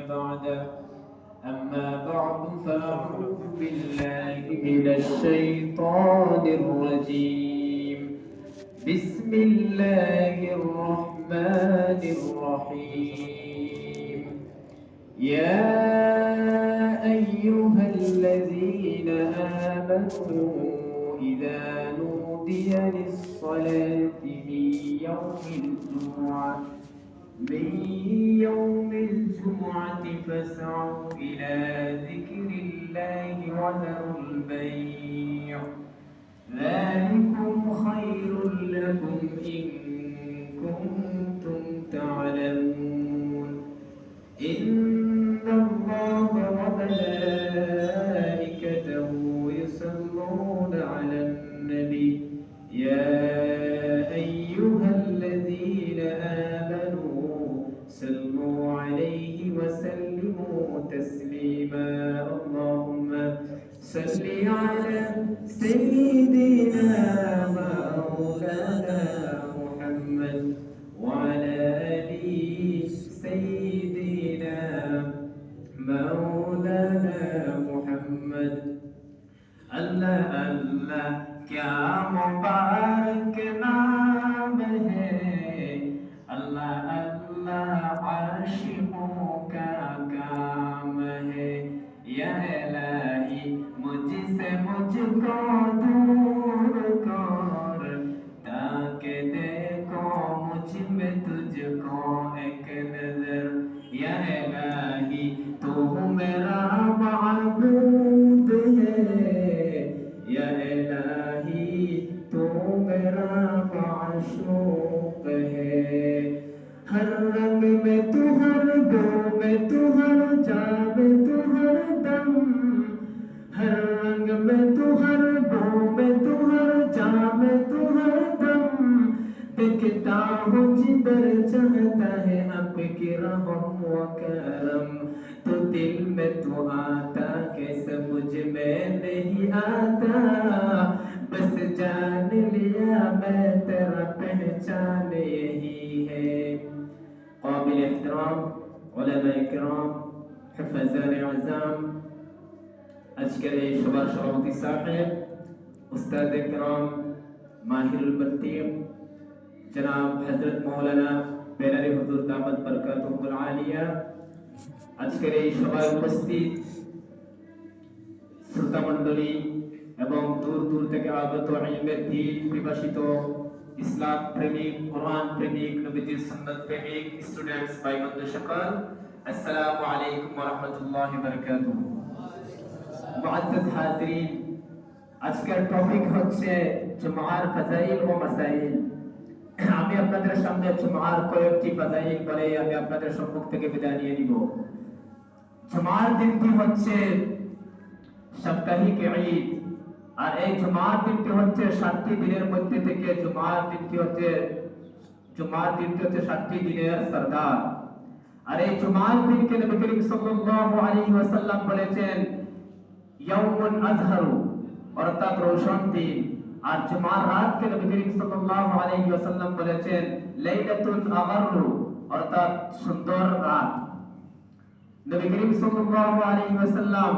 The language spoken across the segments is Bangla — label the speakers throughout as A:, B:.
A: بعده أما بعد فأعوذ بالله من الشيطان الرجيم. بسم الله الرحمن الرحيم. يا أيها الذين آمنوا إذا نودي للصلاة من يوم الجمعة من يوم الجمعة فاسعوا إلى ذكر الله وذروا البيع. ذلكم خير لكم إن على سيدنا ومولانا محمد وعلى آل سيدنا مولانا محمد. اللہ اللہ کیا مبارک हर रंग में तू हर दो, में तू जा में तू हर दम। हर रंग में तू हर दो में तू जा में तू दम। दिखता हूँ जिधर चाहता है आपके रहम व करम। तो दिल में तू आता कैसे मुझमें नहीं आता। बस जान लिया मैं, तेरा पहचान यही है। قابل احترام علماء کرام حفظان اعظام আজকের এই সভার সভাপতি সাহেব উস্তাদ کرام মাহির البرتيم জনাব হযরত মাওলানা বেলারি হুজুর দামত বরকাতুহুল আলিয়া আজকের এই সভায় উপস্থিত শ্রোতা মণ্ডলী এবং দূর দূর থেকে আগত ইলমের দিন বিভাষিত ইসলাম প্রেমিক, কোরআন প্রেমিক, নবীজির সুন্নাত প্রেমিক স্টুডেন্টস ভাই বন্ধু সকল। আসসালামু আলাইকুম ওয়া রাহমাতুল্লাহি ওয়া বারাকাতুহু। মুআজ্জাজ হাজিরিন, আজকের টপিক হচ্ছে জুমার ফাজাইল ও মাসাইল। আমি আপনাদের সামনে জুমার কয়েকটি ফাজাইল বলে আমি আপনাদের সম্মুখ থেকে বিদায় নিয়ে নিব। জুমার দিনটি হচ্ছে সাপ্তাহিক ঈদ। আর এই জুমার দিনটি হচ্ছে সাতটি দিনের মধ্যে থেকে জুমার দিনটি হচ্ছে, জুমার দিনটি হচ্ছে সাতটি দিনের সরদার। আর এই জুমার দিনকে নবী করিম সাল্লাল্লাহু আলাইহি ওয়াসাল্লাম বলেছেন, ইয়াউমুন আজহারু, অর্থাৎ রোশন দিন। আর জুমার রাতকে নবী করিম সাল্লাল্লাহু আলাইহি ওয়াসাল্লাম বলেছেন লাইলাতুল আগারু অর্থাৎ সুন্দর রাত। নবী করিম সাল্লাল্লাহু আলাইহি ওয়াসাল্লাম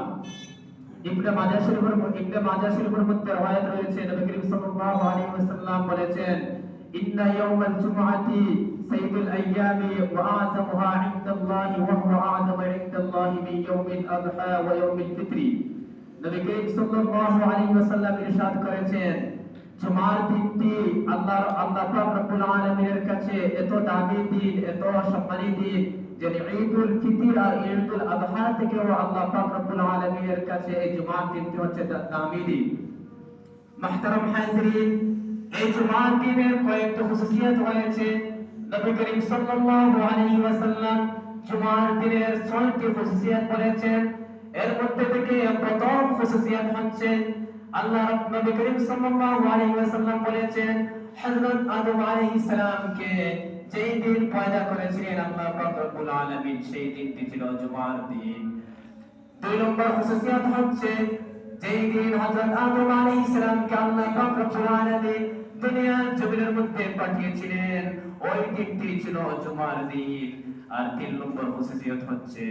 A: ইবনে মাজাহ শরীফের ইবনে মাজাহ শরীফের মধ্যে রওয়ায়াত রয়েছে। নবী করিম সাল্লাল্লাহু আলাইহি ওয়াসাল্লাম বলেছেন, ইন্না ইয়াওমাল জুমআতি সাইয়্যিদুল আইয়ামি ওয়া আযমুহা ইনদাল্লাহি ওয়া হুয়া আযমু ইনদাল্লাহি মিন ইয়াউমিল আযহা ওয়া ইয়াউমিল ফিত্রি। আল্লাহ আল্লাহ এত দামি দিন, এত সম্মানী দিন যে ঈদুল ফিতর আর ঈদুল আযহা থেকেও আল্লাহ পাক রব্বুল আলামিনের কাছে এই জুমার দিনটি হচ্ছে দামি দিন মাহতারাম হাজিরিন এই জুমার দিনের কয়েকটা খুশুসিয়াত রয়েছে নবী করিম সাল্লাল্লাহু আলাইহি ওয়াসাল্লাম জুমার দিনের ছয়টি খুশুসিয়াত বলেছেন। এর মধ্যে থেকে প্রথম খুশুসিয়াত হচ্ছে, আল্লাহ নবী করিম সাল্লাল্লাহু আলাইহি ওয়াসাল্লাম বলেছেন, হযরত আদম আলাইহিস সালামকে যেই দিন পয়দা করেছিলেন আল্লাহ পাক রব্বুল আলামিন, সেই দিনটি ছিল জুমার দিন। দুই নম্বর খুশুসিয়াত হচ্ছে যেই দিন হযরত আদম আলাইহিস সালামকে আল্লাহ পাক রব্বুল আলামিন দুনিয়ার জমিনের মধ্যে পাঠিয়েছিলেন, ওই দিনটি ছিল জুমার দিন। আর তিন নম্বর খুশুসিয়ত হচ্ছে,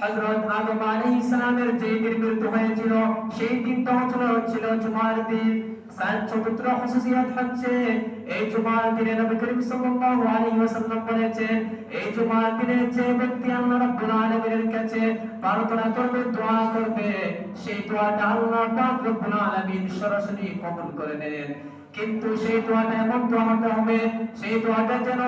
A: হযরত আদম আলাইহিস সালামের যে দিন মৃত্যু হয়েছিল, সেই দিনটা হচ্ছিল ছিল জুমার দিন। সাত চতুর্থ খুশুসিয়ত হচ্ছে এই জুমার দিনে নবী করিম সাল্লাল্লাহু আলাইহি ওয়াসাল্লাম বলেছেন, এই জুমার দিনে যে ব্যক্তি আল্লাহ রাব্বুল আলামিনের কাছে প্রার্থনা করবে, দোয়া করবে, সেই দোয়াটা আল্লাহ পাক রব্বুল আলামিন সরাসরি কবুল করে নেন। কিন্তু সেই দোয়াটা এমন দোয়া হতে হবে, সেই দোয়াটা যেন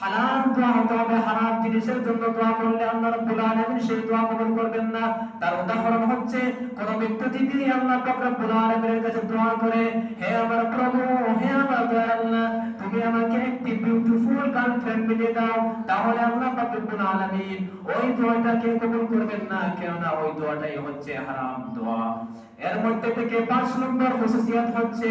A: হালাল দোয়া হতে হবে, হারাম জিনিসের জন্য দোয়া করলে আল্লাহ রাব্বুল আলামিন সেই দোয়া কবুল করবেন না। তার উদাহরণ হচ্ছে, কোন ব্যক্তি যদি আল্লাহ পাক রব্বুল আলামিনের কাছে দোয়া করে, হে আমার প্রভু, হে আমার দয়াল, তুমি আমাকে একটি বিউটিফুল গার্লফ্রেন্ড মিলিয়ে দাও, তাহলে আল্লাহ পাক রব্বুল আলামিন ওই দোয়াটাকে কবুল করবেন না? কেননা ওই দোয়াটাই হচ্ছে হারাম দোয়া। এর মধ্যে থেকে পাঁচ নম্বর খুশুসিয়ত হচ্ছে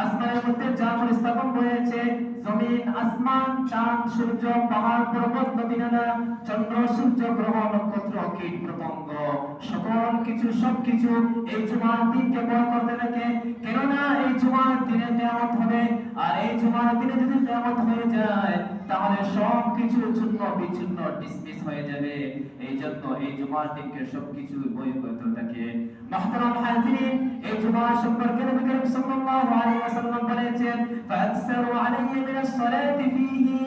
A: আসমানের মধ্যে যা স্থাপন হয়েছে। জমিন আসমান, চাঁদ, সূর্য, পাহাড়, পর্বত, নদী, নালা, চন্দ্র, সূর্য, গ্রহ, নক্ষত্র কীট পতঙ্গ সকল কিছু, সবকিছু এই জুমার দিনকে ভয় করতে থাকে কেননা এই জুমার দিনে কেয়ামত হবে। আর এই জুমার দিনে যদি কেয়ামত হয়ে যায়, তাহলে সব কিছু চূর্ণ বিচূর্ণ ডিসমিস হয়ে যাবে। এই জন্য এই জুমার দিনকে সবকিছু বই করতে থাকে মাহতারাম হাজিরিন এই জুমার সম্পর্কে নবী করিম সাল্লাল্লাহু আলাইহি ওয়াসাল্লাম বলেছেন, ফাকসারু আলাইহি মিনাস সালাতি ফীহি,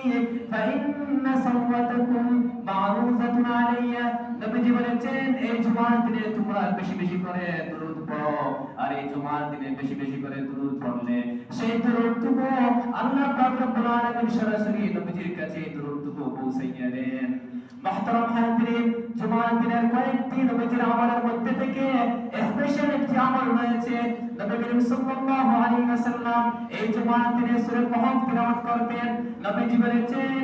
A: ফাইন্না সাওয়াতাকুম মারুজাতুন আলাইয়া। নবীজি বলেছেন, এই জুমার দিনে তোমরা বেশি বেশি করে দরুদ পড়ো, আর এই জুমার দিনে বেশি বেশি করে দরুদ পড়লে সেই দরুদটুকু আল্লাহ পাক রব্বুল আলামিন সরাসরি নবীজির কাছে দরুদটুকু পৌঁছাইয়া দেন। মাহতারাম হাজিরিন, জুমার দিনের কয়েকটি নবীজির আমলের মধ্যে থেকে স্পেশাল একটি আমল রয়েছে। নবী করিম সাল্লাল্লাহু আলাইহি ওয়াসাল্লাম এই জুমার দিনে সূরা কহফ তিলাওয়াত করতেন নবীজি বলেছেন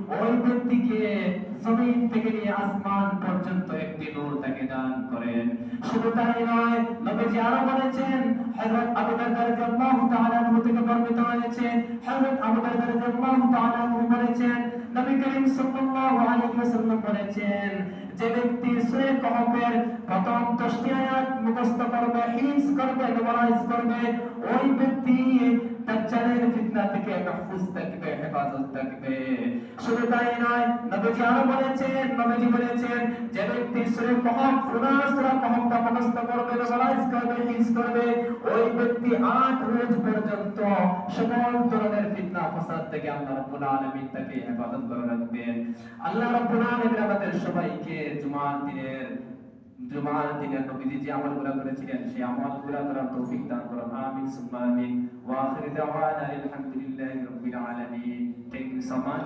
A: ওই ব্যক্তিকে জমিন থেকে নিয়ে আসমান পর্যন্ত একটি নূর তাকে দান করেন। শুধু তাই নয়, নবীজি আরও বলেছেন, হযরত আবু রাদিয়াল্লাহু তাআলা থেকে হযরত আবু রাদিয়াল্লাহু তাআলা বলেছেন, নবী করিম সাল্লাল্লাহু আলাইহি ওয়াসাল্লাম বলেছেন, যে ব্যক্তি সূরা প্রথম 10টি আয়াত মুখস্থ করবে হিফজ করবে, মেমোরাইজ করবে, ওই ব্যক্তি দাজ্জালের ফিতনা থেকে মাহফুজ থাকবে, হেফাজত থাকবে। শুধু তাই নয়, নবীজি আরও বলেছেন, নবীজি বলেছেন যে ব্যক্তি করবে করবে করবে, ওই ব্যক্তি আট রোজ পর্যন্ত ধরনের ফিতনা থেকে আল্লাহ তাকে হেফাজত করে রাখবেন। আল্লাহ আমাদের সবাইকে জুমার দিনের জুমার দিনে নবীজি যে আমলগুলো করেছিলেন সেই আমলগুলো করার তৌফিক দান করুন, আমিন, সুম্মা আমিন। ওয়া আখির থ্যাংক ইউ সো মাচ